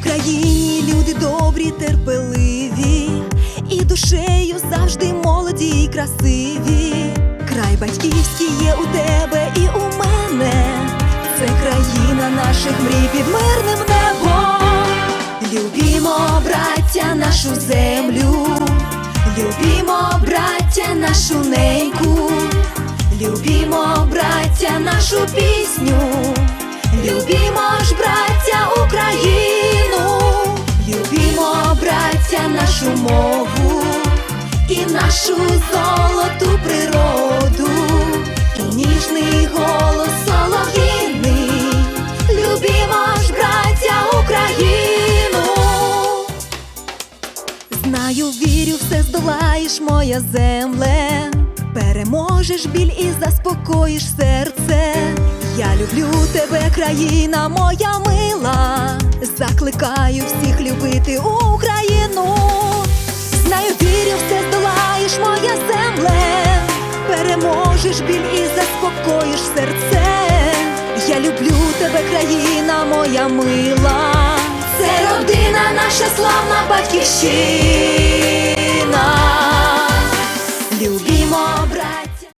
Україні люди добрі, терпеливі, і душею завжди молоді й красиві. Край батьківський є у тебе і у мене. Це країна наших мрій під мирним небом. Любімо, браття, нашу землю, любімо, браття, нашу неньку, любімо, браття, нашу пісню, браття, нашу мову і нашу золоту природу, і ніжний голос солов'їний, любімо ж, браття, Україну. Знаю, вірю, все здолаєш, моя земле. Переможеш біль і заспокоїш серце. Я люблю тебе, країна моя мила. Переможеш біль і заспокоїш серце. Я люблю тебе, країна моя мила. Це родина наша славна батьківщина.